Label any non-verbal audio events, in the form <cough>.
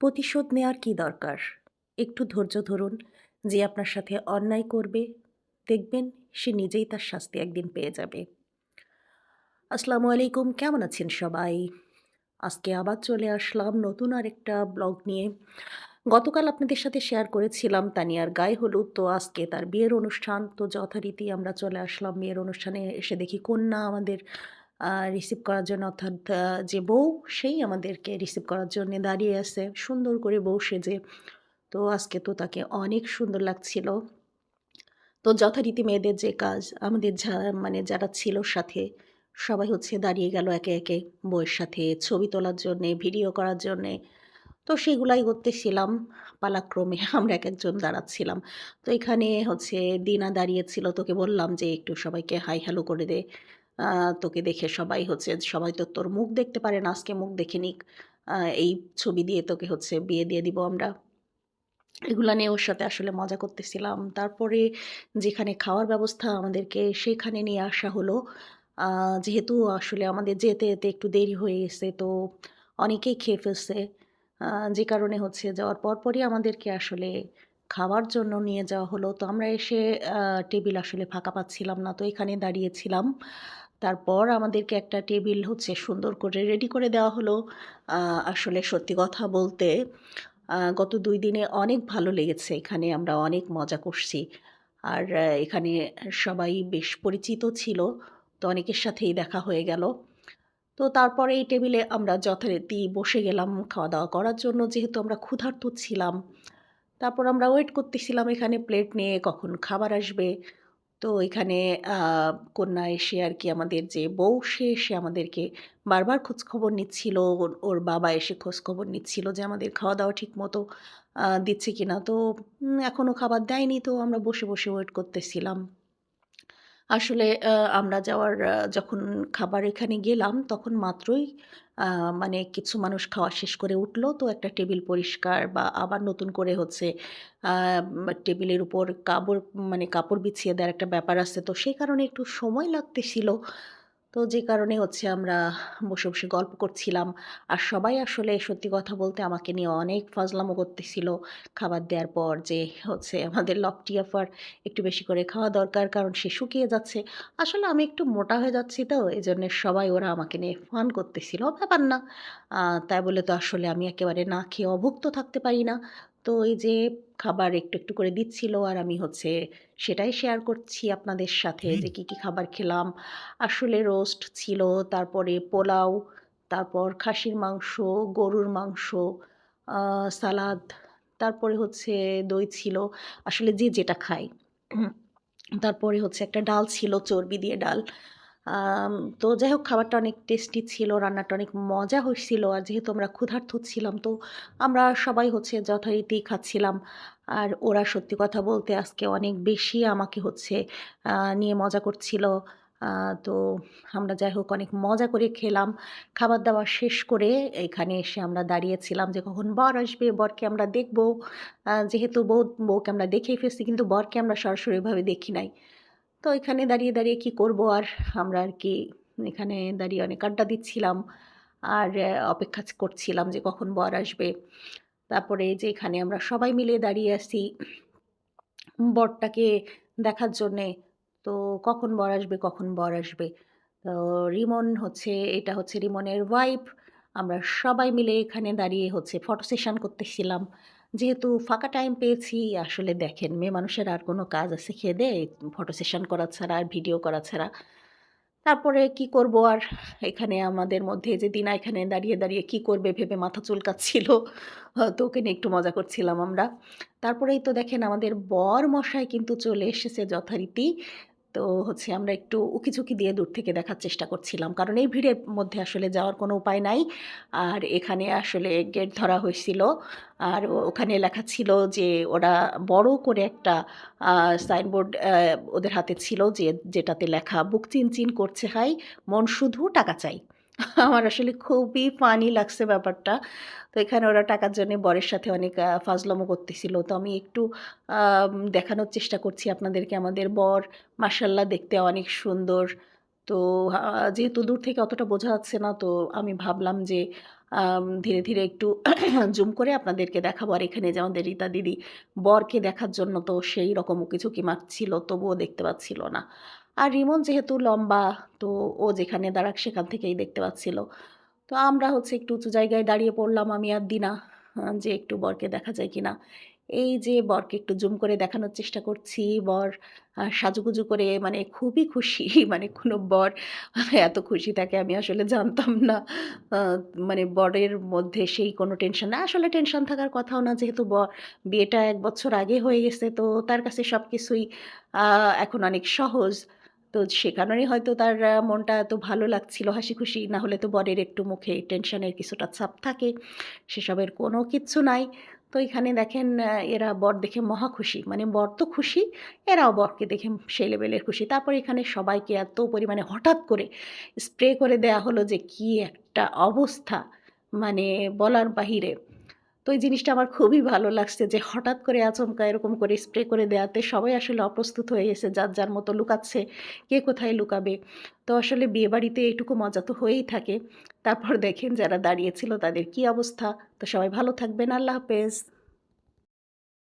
প্রতিশোধ নেওয়ার কী দরকার? একটু ধৈর্য ধরুন, যে আপনার সাথে অন্যায় করবে। দেখবেন সে নিজেই তার শাস্তি একদিন পেয়ে যাবে। আসসালামু আলাইকুম, কেমন আছেন সবাই? আজকে আবার চলে আসলাম নতুন আরেকটা ব্লগ নিয়ে। গতকাল আপনাদের সাথে শেয়ার করেছিলাম তানিয়ার গায়ে হলুদ, তো আজকে তার বিয়ের অনুষ্ঠান, তো যথারীতি আমরা চলে আসলাম বিয়ের অনুষ্ঠানে। এসে দেখি কন্যা আমাদের রিসিভ করার জন্য অর্থাৎ যে বউ সেই আমাদেরকে রিসিভ করার জন্যে দাঁড়িয়ে আছে সুন্দর করে বউ সেজে। তো আজকে তো তাকে অনেক সুন্দর লাগছিল। তো যথারীতি মেয়েদের যে কাজ আমাদের যা মানে যারা ছিল সাথে সবাই হচ্ছে দাঁড়িয়ে গেল একে, একে বউয়ের সাথে ছবি তোলার জন্যে, ভিডিও করার জন্যে। তো সেগুলাই করতেছিলাম পালাক্রমে আমরা এক একজন দাঁড়াচ্ছিলাম। তো এখানে হচ্ছে দিনা দাঁড়িয়েছিল তোকে বললাম যে একটু সবাইকে হাই হ্যালো করে দে। তোকে দেখে সবাই হচ্ছে সবাই তো তোর মুখ দেখতে পারে না আজকে মুখ দেখে নিক। এই ছবি দিয়ে তোকে হচ্ছে বিয়ে দিয়ে দিব আমরা। এগুলো নিয়ে ওর সাথে আসলে মজা করতেছিলাম। তারপরে যেখানে খাওয়ার ব্যবস্থা আমাদেরকে সেখানে নিয়ে আসা হলো। যেহেতু আসলে আমাদের যেতে, যেতে একটু দেরি হয়ে গেছে তো অনেকেই খেয়ে ফেলছে। যে কারণে হচ্ছে যাওয়ার পরপরই আমাদেরকে আসলে খাওয়ার জন্য নিয়ে যাওয়া হলো। তো আমরা এসে টেবিল আসলে ফাঁকা পাচ্ছিলাম না। তো এখানে দাঁড়িয়েছিলাম। তারপর আমাদেরকে একটা টেবিল হচ্ছে সুন্দর করে রেডি করে দেওয়া হলো। আসলে সত্যি কথা বলতে গত দুই দিনে অনেক ভালো লেগেছে এখানে আমরা অনেক মজা করছি। আর এখানে সবাই বেশ পরিচিত ছিল। তো অনেকের সাথেই দেখা হয়ে গেল। তো তারপরে এই টেবিলে আমরা যথারীতি বসে গেলাম খাওয়া-দাওয়া করার জন্য যেহেতু আমরা ক্ষুধার্ত ছিলাম। তারপর আমরা ওয়েট করতেছিলাম এখানে প্লেট নিয়ে কখন খাবার আসবে। তো এখানে কন্যা এসে আর কি আমাদের যে বউ সে এসে আমাদেরকে বারবার খোঁজখবর নিচ্ছিল। ওর বাবা এসে খোঁজখবর নিচ্ছিল যে আমাদের খাওয়া-দাওয়া ঠিক মতো দিচ্ছে কিনা। তো এখনও খাবার দেয়নি তো আমরা বসে, বসে ওয়েট করতেছিলাম। আসলে আমরা যাওয়ার যখন খাবার এখানে গেলাম, তখন মাত্রই মানে কিছু মানুষ খাওয়া শেষ করে উঠল। তো একটা টেবিল পরিষ্কার বা আবার নতুন করে হচ্ছে টেবিলের উপর কাপড় মানে কাপড় বিছিয়ে দেওয়ার একটা ব্যাপার আছে। তো সেই কারণে একটু সময় লাগতেছিল। তো যে কারণে হচ্ছে আমরা বসে, বসে গল্প করছিলাম। আর সবাই আসলে সত্যি কথা বলতে আমাকে নিয়ে অনেক ফাজলামো করতেছিল। খাবার দেওয়ার পর যে হচ্ছে আমাদের লপটি আপার একটু বেশি করে খাওয়া দরকার কারণ সে শুকিয়ে যাচ্ছে। আসলে আমি একটু মোটা হয়ে যাচ্ছি তো এজন্য সবাই ওরা আমাকে নিয়ে ফান করতেছিল। ব্যাপার না। তাই বলে তো আসলে আমি একেবারে না খেয়ে অভুক্ত থাকতে পারি না। তো এই যে খাবার একটু, একটু করে দিচ্ছিল আর আমি হচ্ছে সেটাই শেয়ার করছি আপনাদের সাথে যে কী, কী খাবার খেলাম। আসলে রোস্ট ছিল, তারপরে পোলাও, তারপর খাসির মাংস, গরুর মাংস, সালাদ, তারপরে হচ্ছে দই ছিল। আসলে যে যেটা খায়। তারপরে হচ্ছে একটা ডাল ছিল চর্বি দিয়ে ডাল। তো যাই হোক খাবারটা অনেক টেস্টি ছিল, রান্নাটা অনেক মজা হয়েছিল আর যেহেতু আমরা ক্ষুধার্ত ছিলাম তো আমরা সবাই হচ্ছে যথারীতি খাচ্ছিলাম। আর ওরা সত্যি কথা বলতে আজকে অনেক বেশি আমাকে হচ্ছে নিয়ে মজা করছিল। তো আমরা যাই হোক অনেক মজা করে খেলাম। খাবার-দাবার শেষ করে এখানে এসে আমরা দাঁড়িয়েছিলাম যে কখন বর আসবে, বরকে আমরা দেখব। যেহেতু বউ বউকে আমরা দেখেই ফেলছি কিন্তু বরকে আমরা সরাসরিভাবে দেখি নাই। তো এখানে দাঁড়িয়ে, দাঁড়িয়ে কি করব আর আমরা আর কি এখানে দাঁড়িয়ে অনেক আড্ডা দিচ্ছিলাম। আর অপেক্ষা করছিলাম যে কখন বর আসবে। তারপরে যে এখানে আমরা সবাই মিলে দাঁড়িয়ে আছি বরটাকে দেখার জন্যে। তো কখন বর আসবে, কখন বর আসবে। তো রিমন হচ্ছে এটা হচ্ছে রিমনের ওয়াইফ। আমরা সবাই মিলে এখানে দাঁড়িয়ে হচ্ছে ফটো সেশন করতেছিলাম। যেহেতু ফাঁকা টাইম পেয়েছি আসলে দেখেন মেয়ে মানুষের আর কোনো কাজ আছে খেয়ে-দেয়ে ফটো সেশন করা ছাড়া আর ভিডিও করা ছাড়া। তারপরে কি করব আর এখানে আমাদের মধ্যে যে দিনা এখানে দাঁড়িয়ে, দাঁড়িয়ে কি করবে ভেবে মাথা চুলকাচ্ছিল। তো ওকে নিয়ে একটু মজা করছিলাম আমরা। তারপরেই তো দেখেন আমাদের বর মশাই কিন্তু চলে এসেছে যথারীতি। তো হচ্ছে আমরা একটু উকি-ঝুঁকি দিয়ে দূর থেকে দেখার চেষ্টা করছিলাম। কারণ এই ভিড়ের মধ্যে আসলে যাওয়ার কোনো উপায় নাই। আর এখানে আসলে গেট ধরা হয়েছিল। আর ওখানে লেখা ছিল যে ওরা বড় করে একটা সাইনবোর্ড ওদের হাতে ছিল যে যেটাতে লেখা বুক চিন চিন করছে হাই, মন শুধু টাকা চাই। আমার আসলে খুবই ফানি লাগছে ব্যাপারটা। তো এখানে ওরা টাকার জন্য বরের সাথে অনেক ফাজলামো করতেছিল। তো আমি একটু দেখানোর চেষ্টা করছি আপনাদেরকে আমাদের বর মাশাআল্লাহ দেখতে অনেক সুন্দর। তো যেহেতু দূর থেকে অতটা বোঝা যাচ্ছে না তো আমি ভাবলাম যে ধীরে, ধীরে একটু <clears throat> জুম করে আপনাদেরকে দেখাবো। আর এখানে যে আমাদের রীতা দিদি বরকে দেখার জন্য তো সেই রকম উকি-ঝুঁকি মারছিল তবুও দেখতে পাচ্ছিল না। আর রিমন যেহেতু লম্বা, তো ও যেখানে দাঁড়াক সেখান থেকেই দেখতে পাচ্ছিল। তো আমরা হচ্ছে একটু উঁচু জায়গায় দাঁড়িয়ে পড়লাম আমি আর দিনা যে একটু বরকে দেখা যায় কিনা। এই যে বরকে একটু জুম করে দেখানোর চেষ্টা করছি। বর সাজুগুজু করে মানে খুবই খুশি। <laughs> মানে কোনো বর <laughs> এত খুশি থাকে আমি আসলে জানতাম না। মানে বরের মধ্যে সেই কোনো টেনশন না। আসলে টেনশন থাকার কথাও না, যেহেতু বর বিয়েটা এক বছর আগে হয়ে গেছে, তো তার কাছে সব কিছুই এখন অনেক সহজ। তো সে হয়তো তার মনটা এত ভালো লাগছিল হাসিখুশি। না হলে তো বরের একটু মুখে টেনশনের কিছুটা ছাপ থাকে। সেসবের কোনো কিচ্ছু নাই। তো এখানে দেখেন এরা বর দেখে মহা খুশি। মানে বর তো খুশি, এরাও বরকে দেখে সেই লেভেলের খুশি। তারপর এখানে সবাইকে এত পরিমাণে হঠাৎ করে স্প্রে করে দেয়া হলো যে কি একটা অবস্থা! মানে বলার বাহিরে। তো এই জিনিসটা আমার খুবই ভালো লাগছে যে হঠাৎ করে আচমকা এরকম করে স্প্রে করে দেওয়াতে সবাই আসলে অপ্রস্তুত হয়ে গেছে। যার, যার মতো লুকাচ্ছে। কে কোথায় লুকাবে। তো আসলে বিয়েবাড়িতে এইটুকু মজা তো হয়েই থাকে। তারপর দেখেন যারা দাঁড়িয়েছিল তাদের কি অবস্থা। তো সবাই ভালো থাকবেন। আল্লাহ হাফেজ।